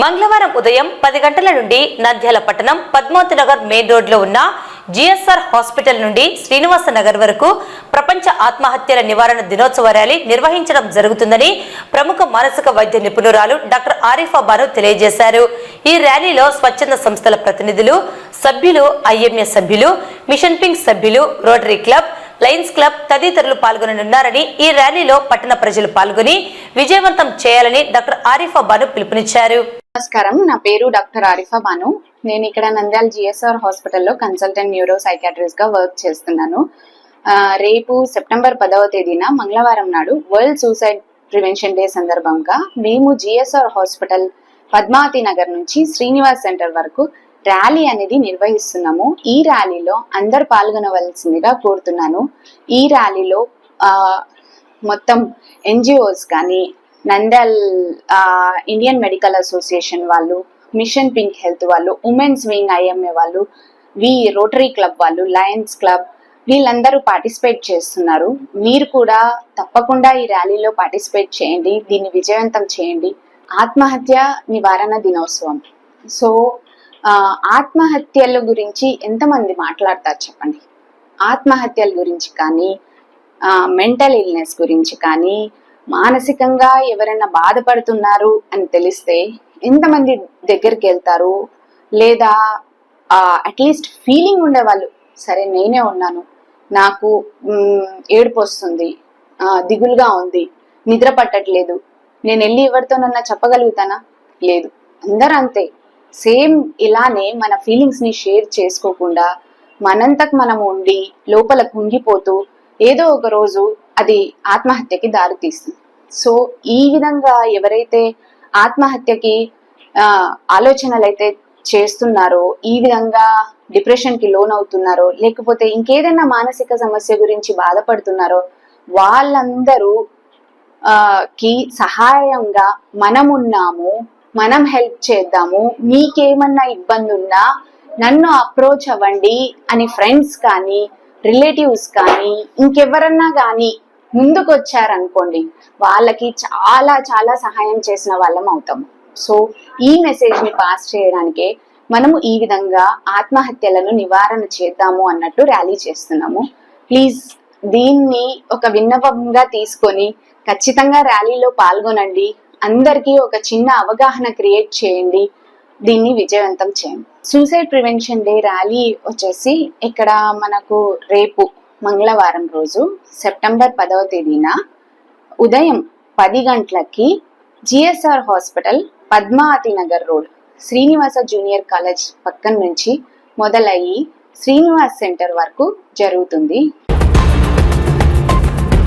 మంగళవారం ఉదయం పది గంటల నుండి నంద్యాల పట్టణం పద్మావతి నగర్ మెయిన్ రోడ్లో ఉన్న జిఎస్ఆర్ హాస్పిటల్ నుండి శ్రీనివాస నగర్ వరకు ప్రపంచ ఆత్మహత్యల నివారణ దినోత్సవ ర్యాలీ నిర్వహించడం జరుగుతుందని ప్రముఖ మానసిక వైద్య నిపుణురాలు డాక్టర్ ఆరిఫా బాను తెలియజేశారు. ఈ ర్యాలీలో స్వచ్ఛంద సంస్థల ప్రతినిధులు సభ్యులు ఐఎంఏ సభ్యులు మిషన్ పింక్ సభ్యులు రోటరీ క్లబ్ లయన్స్ క్లబ్ తదితరులు పాల్గొననున్నారని ఈ ర్యాలీలో పట్టణ ప్రజలు పాల్గొని విజయవంతం చేయాలని డాక్టర్ ఆరిఫా బాను పిలుపునిచ్చారు. నమస్కారం. నా పేరు డాక్టర్ ఆరిఫా బాను. నేను ఇక్కడ నంద్యాల జిఎస్ఆర్ హాస్పిటల్లో కన్సల్టెంట్ న్యూరో సైకాట్రిస్ట్గా వర్క్ చేస్తున్నాను. రేపు సెప్టెంబర్ పదవ తేదీన మంగళవారం నాడు వరల్డ్ సూసైడ్ ప్రివెన్షన్ డే సందర్భంగా మేము జిఎస్ఆర్ హాస్పిటల్ పద్మావతి నగర్ నుంచి శ్రీనివాస్ సెంటర్ వరకు ర్యాలీ అనేది నిర్వహిస్తున్నాము. ఈ ర్యాలీలో అందరు పాల్గొనవలసిందిగా కోరుతున్నాను. ఈ ర్యాలీలో మొత్తం ఎన్జిఓస్ కానీ నందల్ ఇండియన్ మెడికల్ అసోసియేషన్ వాళ్ళు మిషన్ పింక్ హెల్త్ వాళ్ళు ఉమెన్స్ వింగ్ ఐఎంఏ వాళ్ళు వి రోటరీ క్లబ్ వాళ్ళు లయన్స్ క్లబ్ వీళ్ళందరూ పార్టిసిపేట్ చేస్తున్నారు. మీరు కూడా తప్పకుండా ఈ ర్యాలీలో పార్టిసిపేట్ చేయండి దీన్ని విజయవంతం చేయండి. ఆత్మహత్య నివారణ దినోత్సవం. సో ఆత్మహత్యల గురించి ఎంతమంది మాట్లాడతారు చెప్పండి? ఆత్మహత్యల గురించి కానీ మెంటల్ ఇల్నెస్ గురించి కానీ మానసికంగా ఎవరైనా బాధపడుతున్నారు అని తెలిస్తే ఎంతమంది దగ్గరికి వెళ్తారు? లేదా అట్లీస్ట్ ఫీలింగ్ ఉండేవాళ్ళు సరే నేనే ఉన్నాను నాకు ఏడుపు వస్తుంది దిగులుగా ఉంది నిద్ర పట్టట్లేదు నేను వెళ్ళి ఎవరితోనన్నా చెప్పగలుగుతానా? లేదు అందరూ అంతే సేమ్ ఇలానే మన ఫీలింగ్స్ని షేర్ చేసుకోకుండా మనంతకు మనం ఉండి లోపల కుంగిపోతూ ఏదో ఒక రోజు అది ఆత్మహత్యకి దారితీస్తుంది సో ఈ విధంగా ఎవరైతే ఆత్మహత్యకి ఆలోచనలు అయితే చేస్తున్నారో ఈ విధంగా డిప్రెషన్కి లోన్ అవుతున్నారో లేకపోతే ఇంకేదైనా మానసిక సమస్య గురించి బాధపడుతున్నారో వాళ్ళందరూ కి సహాయంగా మనం ఉన్నాము మనం హెల్ప్ చేద్దాము మీకేమన్నా ఇబ్బంది ఉన్నా నన్ను అప్రోచ్ అవ్వండి అని ఫ్రెండ్స్ కానీ రిలేటివ్స్ కానీ ఇంకెవరన్నా కానీ ముందుకు వచ్చారనుకోండి వాళ్ళకి చాలా చాలా సహాయం చేసిన వాళ్ళం అవుతాము సో ఈ మెసేజ్ని పాస్ చేయడానికే మనము ఈ విధంగా ఆత్మహత్యలను నివారణ చేద్దాము అన్నట్టు ర్యాలీ చేస్తున్నాము. ప్లీజ్ దీన్ని ఒక విన్నపంగా తీసుకొని ఖచ్చితంగా ర్యాలీలో పాల్గొనండి. అందరికీ ఒక చిన్న అవగాహన క్రియేట్ చేయండి. దీన్ని విజయవంతం చేయండి. సూసైడ్ ప్రివెన్షన్ డే ర్యాలీ వచ్చేసి ఇక్కడ మనకు రేపు మంగళవారం రోజు సెప్టెంబర్ పదవ తేదీన ఉదయం పది గంటలకి GSR hospital Padmavathi Nagar road Srinivasa junior college పక్కన నుంచి మొదలయ్యి శ్రీనివాస్ సెంటర్ వరకు జరుగుతుంది.